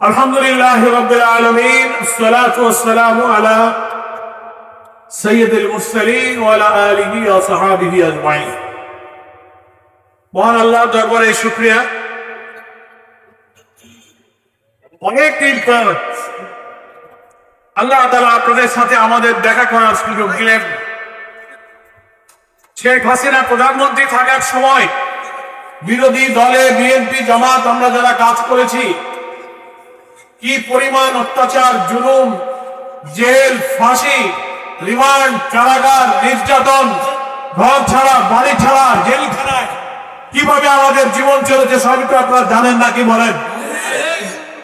الحمد لله رب العالمين الصلاة والسلام على سيد المرسلين وعلى آله وصحابه أجمعين মহান আল্লাহ দরবারে শুক্রিয়া অনেক দিন পর আল্লাহ তালা আপনাদের সাথে আমাদের দেখা করার সুযোগ দিলেন শেখ হাসিনা প্রধানমন্ত্রী থাকার সময় বিরোধী দলে বিএনপি জামাত আমরা যারা কাজ করেছি কি পরিমাণ অত্যাচার, জুলুম, জেল, ফাঁসি, রিমান্ড, কারাগার, নির্যাতন, ঘর ছাড়া, বাড়ি ছাড়া, জেলখানায়? কীভাবে আমাদের জীবন চলেছে তো আপনারা জানেন না, কি বলেন?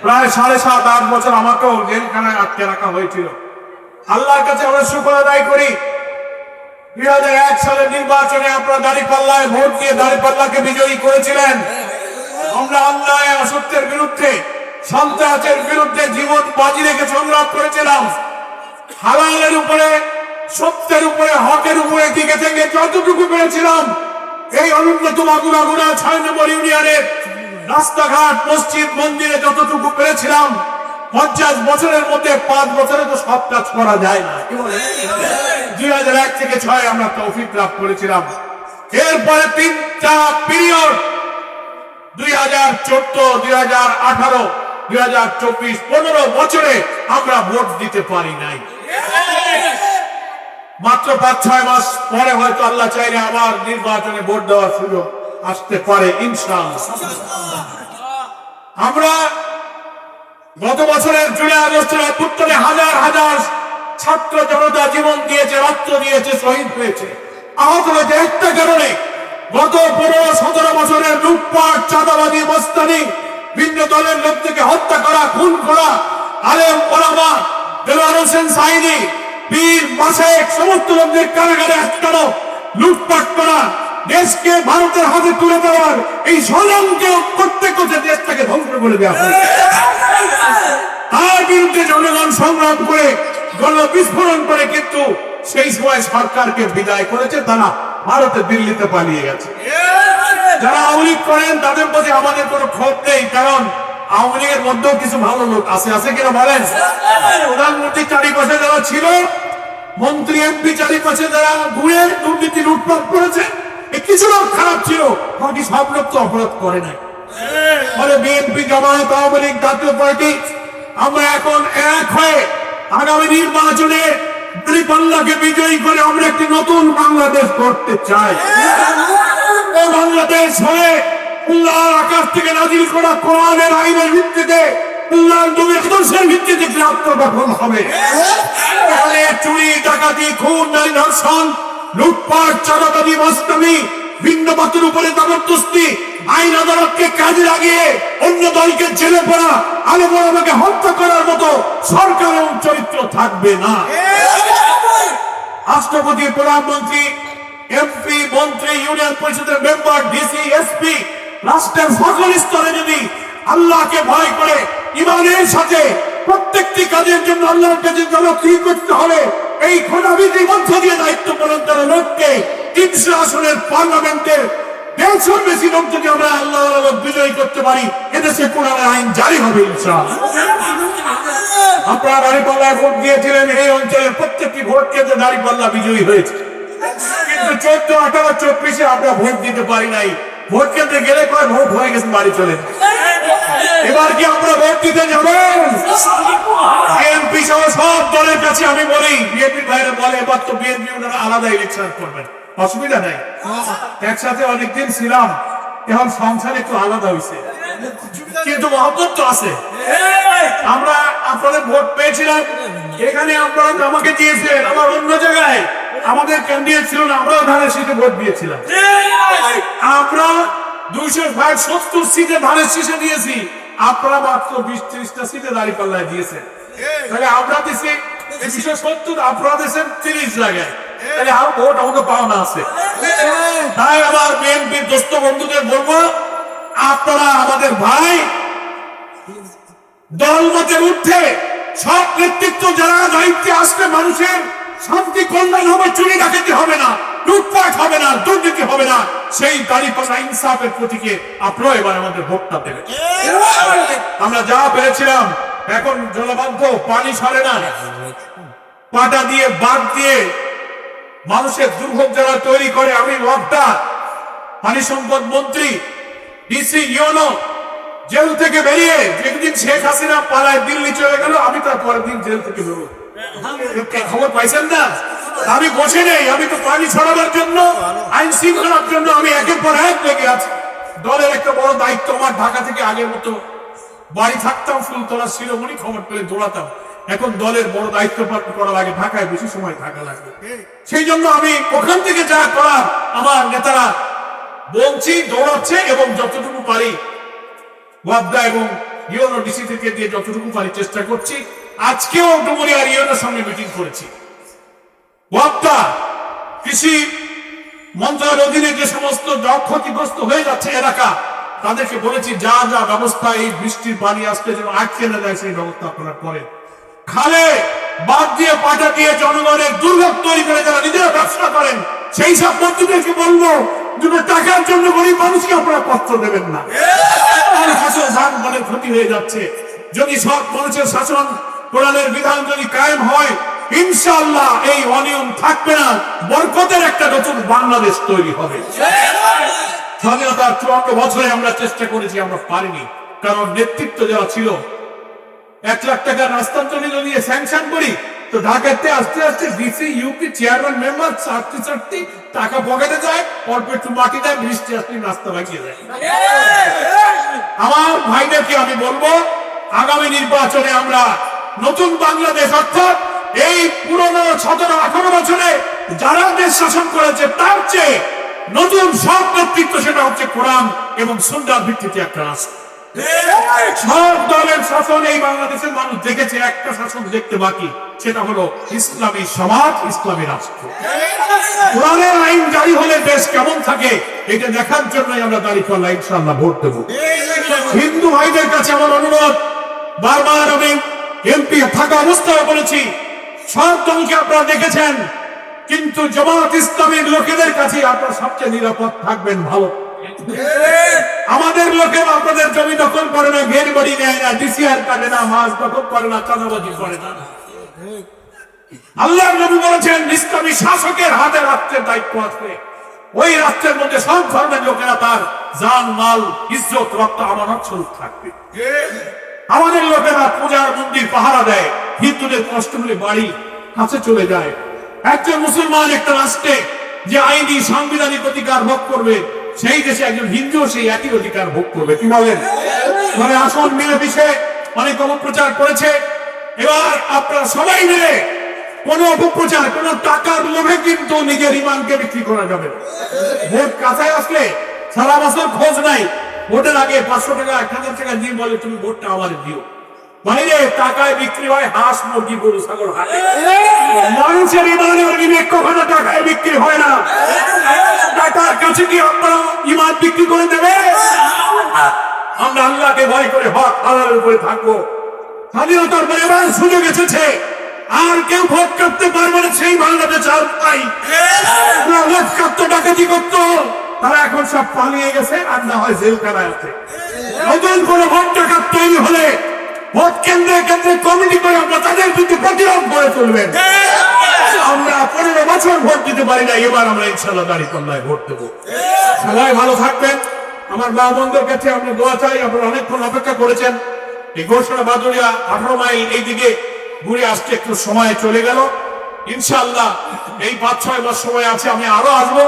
প্রায় সাড়ে সাত, আট বছর আমাকেও জেলখানায় আটকে রাখা হয়েছিল। আল্লাহর কাছে আমরা শুক্র আদায় করি। দুই হাজার এক সালের নির্বাচনে আপনারা দাঁড়িপাল্লায় ভোট দিয়ে দাঁড়িপাল্লাকে বিজয়ী করেছিলেন। আমরা অন্যায়, অসত্যের বিরুদ্ধে সন্ত্রাসের বিরুদ্ধে জীবন বাজি রেখে সংগ্রাম করেছিলাম। হালালের উপরে, সত্যের উপরে, হকের উপরে টিকে থেকে যতটুকু পেরেছিলাম এই অনুন্নত মাগুরাগুড়া ছয় নম্বর ইউনিয়নের রাস্তাঘাট, মসজিদ, মন্দিরে যতটুকু পেরেছিলাম পঞ্চাশ বছরের মধ্যে পাঁচ বছরে তো সব কাজ করা যায় না। দুই হাজার এক থেকে ছয় আমরা তৌফিক লাভ করেছিলাম। এরপরে তিনটা পিরিয়ড, দুই হাজার চোদ্দ, দুই হাজার আঠারো দুই হাজার চব্বিশ পনেরো বছরে আমরা ভোট দিতে পারি নাই। মাত্র পাঁচ, ছয় মাস পরে হয়তো আল্লাহ চাইলে আবার নির্বাচনে ভোট দেওয়ার সুযোগ আসতে পারে আমরা গত বছরের জুলাই আগস্টের হাজার হাজার ছাত্র জনতা জীবন দিয়েছে, রক্ত দিয়েছে, শহীদ হয়েছে। আহত হয়েছে। একটা কারণে গত পনেরো, সতেরো বছরের লুটপাট চাঁদাবাদী মস্তানি ভিন্ন দলের লোক থেকে হত্যা করা, খুন করা, আলেম, ওলামা দেওয়ার হোসেন সাইনি, বীর, মাসেক, সমস্ত লোকদের কারাগারে আটকানো, লুটপাট করা, দেশকে ভারতের হাতে তুলে দেওয়ার এই ষড়যন্ত্র করতে করতে দেশটাকে ধ্বংস করে দেওয়া তার বিরুদ্ধে জনগণ সংগ্রাম করে গণ বিস্ফোরণ করে কিন্তু সেই সময় সরকারকে বিদায় করেছে, তারা ভারতে দিল্লিতে পালিয়ে গেছে। যারা আওয়ামী করেন, তাদের প্রতি আমাদের কোনো ক্ষোভ নেই, কারণ আওয়ামী লীগের মধ্যেও কিছু ভালো লোক আছে। আছে কিনা বলেন? প্রধানমন্ত্রী চারিপাশে যারা ছিল, মন্ত্রী, এমপি চারিপাশে যারা ঘুরে দুর্নীতি লুটপাট করেছে কিছু লোক খারাপ ছিল, বাকি সব লোক তো অপরাধ করে নাই। ফলে বিএনপি, জামায়াত, আওয়ামী লীগ, জাতীয় পার্টি, আমরা এখন এক হয়ে আগামী নির্বাচনে ত্রিপাল্লাকে বিজয়ী করে, আমরা একটি নতুন বাংলাদেশ করতে চাই। এই বাংলাদেশ হয়ে আল্লাহর আকাশ থেকে নাজিল করা কোরআনের আইনের ভিত্তিতে উপরে জবরদস্তি আইন আদালতকে কাজে লাগিয়ে অন্য দলকে জেলে পড়া আলো আমাকে হত্যা করার মতো সরকার চরিত্র থাকবে না রাষ্ট্রপতি প্রধানমন্ত্রী এমপি মন্ত্রী, ইউনিয়ন পরিষদের মেম্বার ডিসি এসপি রাষ্ট্রের সকল স্তরে যদি আল্লাহকে ভয় করে, ইমানের সাথে প্রত্যেকটি কাজের জন্য আল্লাহর কাছে জনপ্রিয় করতে হবে, এই খোদাবিধি মধ্য দিয়ে দায়িত্ব পালন করা লোককে তিনশো আসনের পার্লামেন্টের দেড়শোর বেশি লোক যদি আমরা আল্লাহ বিজয়ী করতে পারি, এদেশে কোরআনের আইন জারি হবে আপনারা দাঁড়িপাল্লায় ভোট দিয়েছিলেন, এই অঞ্চলের প্রত্যেকটি ভোট কেন্দ্রে দাঁড়িপাল্লা বিজয়ী হয়েছে। কিন্তু চোদ্দ, আঠারো, চব্বিশে আমরা ভোট দিতে পারি নাই। ভোট কেন্দ্রে গেলে কয় ভোট হয়ে গেছে, বাড়ি চলে এবার কি আমরা ভোট দিতে যাবেন বিএনপি সহ সব দলের কাছে আমি বলি বিএনপি ভাইরা বলে, এবার তো বিএনপি ওনারা আলাদা ইলেকশন করবেন। অসুবিধা নাই। একসাথে অনেকদিন ছিলাম, এখন সংসার একটু আলাদা হয়েছে কিন্তু মহব্বত তো আছে। আমরা আপনাদের ভোট পেয়েছিলাম, এখানে আপনারা আমাকে দিয়েছিলেন আমার অন্য জায়গায়। আমাদের ক্যান্ডিডেট ছিল না? আমরাও ধানের শীতে ভোট দিয়েছিলাম। আমরা দুইশো ষাট সত্তর সিটে ধানের শীষে দিয়েছি। আপনারা মাত্র বিশ ত্রিশটা সিটে দাঁড়িয়ে পাল্লায় দিয়েছেন তাহলে আমরা দিছি দুইশো সত্তর আপনারা দিয়েছেন তিরিশ জায়গায়। তাহলে আর ভোট আমাকে পাওনা আছে। তাই আমার বিএনপির দোস্ত বন্ধুদের বলব আপনারা আমাদের ভাই দলমতের ঊর্ধ্বে সব নেতৃত্ব যারা দায়িত্বে আসবে মানুষের শান্তি কল্যাণ হবে? চুরি ডাকাতি হবে না, লুটপাট হবে না, দুর্নীতি হবে না। সেই দাঁড়িপাল্লা ইনসাফের প্রতীকে আপনারা এবার আমাদের ভোটটা দেবেন। আমরা যা পেরেছিলাম, এখন জলবাধ্য পানি সরে না। পাটা দিয়ে বাদ দিয়ে মানুষের দুর্ভোগ যারা তৈরি করে, আমি লকটা পানি সম্পদ মন্ত্রী ডিসি ইউনো, জেল থেকে বেরিয়ে যেদিন শেখ হাসিনা পালায় দিল্লি চলে গেল, আমি তার পরের দিন জেল থেকে বেরোবো। খবর পাইছেন না? আমি বসে নেই, আমি তো পানি ছড়াবার জন্য, আইন শৃঙ্খলার জন্য আমি একের পর এক লেগে আছি। দলের একটা বড় দায়িত্ব আমার, ঢাকা থেকে আগের মতো বাড়ি থাকতাম ফুলতলা শিরোমণি খবর পেলে দৌড়াতাম। এখন দলের বড় দায়িত্ব পালন করা লাগে, ঢাকায় বেশি সময় থাকা লাগে। সেই জন্য আমি ওখান থেকে যা করার, আমার নেতারা বলছি, দৌড়াচ্ছে এবং যতটুকু পারি, ওয়াবদা এবং ইউনো ডিসি থেকে দিয়ে যতটুকু পারি চেষ্টা করছি। আজকেও ডুমুরি আর ইউনোর সঙ্গে মিটিং করেছি। ওয়াবদা কৃষি মন্ত্রণালয়ের অধীনে যে সমস্ত জল ক্ষতিগ্রস্ত হয়ে যাচ্ছে এলাকা তাদেরকে বলেছি যা যা ব্যবস্থা এই বৃষ্টির পানি আসতে যেন আটকে না যায় সেই ব্যবস্থা আপনারা করেন। খালে বাদ দিয়ে পাটা দিয়ে জনগণের দুর্ভোগ তৈরি করে যারা নিজেরা ব্যবসা করেন সেই সব মন্ত্রীদেরকে বলব দুটো টাকার জন্য গরিব মানুষকে আপনারা পত্র দেবেন না। মানে ক্ষতি হয়ে যাচ্ছে। যদি সব মানুষের শাসন কোরআনের বিধান যদি কায়েম হয় ইনশাআল্লাহ এই অনিয়ম থাকবে না। বরকতের একটা নতুন বাংলাদেশ তৈরি হবে। স্বাধীনতার চুয়ান্ন বছরে আমরা চেষ্টা করেছি আমরা পারিনি। কারণ নেতৃত্ব যারা ছিল। এক লাখ টাকার রাস্তান্তরী যদি স্যাংশন করি তো ঢাকাতে আস্তে আস্তে ডিসি ইউপি চেয়ারম্যান মেম্বার চারটি চারটি টাকা পকেটে যায় অল্প একটু মাটি দেয় বৃষ্টি আসলে রাস্তা বাগিয়ে দেয়। আমার ভাইদেরকে আমি বলব আগামী নির্বাচনে আমরা নতুন বাংলাদেশ অর্থাৎ এই পুরনো সতেরো আঠারো বছরে যারা দেশ শাসন করেছে তার চেয়ে নতুন সব নেতৃত্ব সেটা হচ্ছে কোরআন এবং সুন্দর ভিত্তিতে একটা রাষ্ট্র। সব দলের শাসন এই বাংলাদেশের মানুষ দেখেছে একটা শাসন দেখতে বাকি সেটা হলো ইসলামী সমাজ ইসলামী রাষ্ট্র। কোরআনের আইন জারি হলে দেশ কেমন থাকে এটা দেখার জন্যই আমরা দাঁড়িয়ে করলাম ইনশাল্লাহ ভোট দেবো। হিন্দু ভাইদের কাছে আমার অনুরোধ বারবার আমি এমপি থাকা অবস্থায় বলেছি, সব দলকে আপনারা দেখেছেন, কিন্তু জমাত ইসলামের লোকেদের কাছে আপনারা সবচেয়ে নিরাপদ থাকবেন, ভালো। আমাদের লোকের আপনাদের জমি দখল করে না ঘের বাড়ি নেয় না, ডিসিআর কাটে না, মাছ দখল করে না, চাঁদাবাজি করে না। আল্লাহ নবী বলেছেন, ইসলামী শাসকের হাতে রাষ্ট্রের দায়িত্ব আছে। ওই রাষ্ট্রের মধ্যে সব ধর্মের লোকেরা তার জান, মাল, ইজ্জত, রক্ত, আমানত স্বরূপ থাকবে। আমাদের লোকেরা পূজার মন্দির, পাহারা দেয়। হিন্দুদের কষ্ট হলে বাড়ি কাছে চলে যায়। একজন মুসলমান একটা রাষ্ট্রে যে আইনি সাংবিধানিক অধিকার ভোগ করবে, সেই দেশে একজন হিন্দু সেই একই অধিকার ভোগ করবে। কি বলেন? মানে আসন মিলে পিছে অনেক অপপ্রচার করেছে। এবার আপনারা সবাই মিলে কোন অপপ্রচার, কোন টাকার লোভে কিন্তু নিজের ইমানকে বিক্রি করা যাবে। ভোট কাছায় আসলে সারা বছর খোঁজ নাই। ভোটের আগে পাঁচশো টাকা, এক হাজার টাকা দিয়ে বলে, তুমি ভোটটা আমার দিও। বাইরে টাকায় বিক্রি হয়, হাঁস, মুরগি, গরু, ছাগল মানুষের ইমানের বিবেক কখনো টাকায় বিক্রি হয় না। টাকার কাছে কি আপনারা ইমান বিক্রি করে দেবে? আমরা আল্লাহকে ভয় করে হক হালালের উপরে থাকব। স্বাধীনতার পরে এবার সুযোগ এসেছে আর কেউ ভোট করতে পারবে না, সেই বাংলাদেশ আর পাই লক্ষ্যাত্ম ডাকাতি করতো। তারা এখন সব পালিয়ে গেছে, আর না হয় জেলখানায় আছে। নতুন কোন ভোট ডাকাত তৈরি হলে ভোট কেন্দ্রে কেন্দ্রে কমিটি করে আমরা তাদের বিরুদ্ধে প্রতিরোধ করে তুলবেন। আমরা পনেরো বছর ভোট দিতে পারি না, এবার আমরা ইনশাল্লাহ দাঁড়িয়ে পাল্লায় ভোট দেবো। সবাই ভালো থাকবেন। আমার মা বন্ধুর কাছে আমরা দোয়া চাই, আপনারা অনেকক্ষণ অপেক্ষা করেছেন। এই ঘোষণা বাদুরিয়া আঠারো মাইল এইদিকে ঘুরে আসতে একটু সময় চলে গেল। ইনশাআল্লাহ এই পাঁচ ছয় মাস সময় আছে, আমি আরও আসব।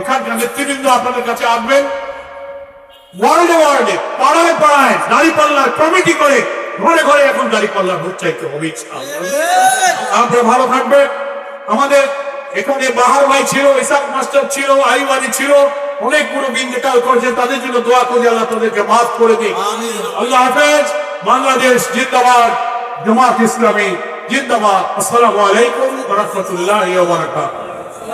এখানকার নেতৃবৃন্দ আপনাদের কাছে আসবেন। ওয়ার্ল্ডে ওয়ার্ল্ডে পাড়ায় পাড়ায় দাড়ি পাল্লার কমিটি করে ঘরে ঘরে এখন দাড়ি পাল্লার ভোট চাইতে হবে। আপনারা ভালো থাকবেন। আমাদের এখানে বাহার ভাই ছিল ইসাক মাস্টার ছিল আইবানি ছিল অনেক বড় বিন্দিকাল করছে তাদের জন্য দোয়া করি আল্লাহ তাদেরকে মাফ করে দিই আল্লাহ হাফেজ। বাংলাদেশ জিন্দাবাদ জামাত ইসলামী জিন্দাবাদ। আসসালামু আলাইকুম ওয়া রাহমাতুল্লাহি ওয়া বারাকাতুহু।